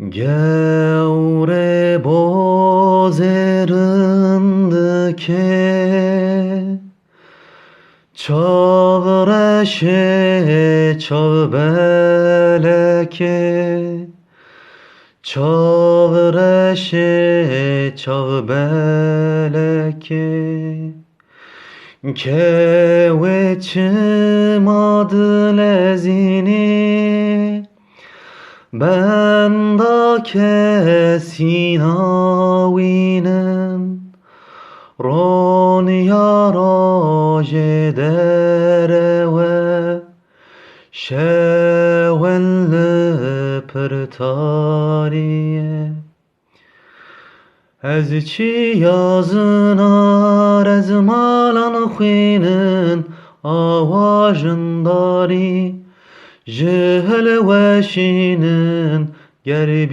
Gevre bozerinde ke Çağreşe çağbeleke Çağreşe çağbeleke Keveçim adı lezini Ben da kesinavinen Ron yaraje dereve Şevelle pertariye Ez çi yazınar ez malan xwînin awajin darî ji helweşînin ger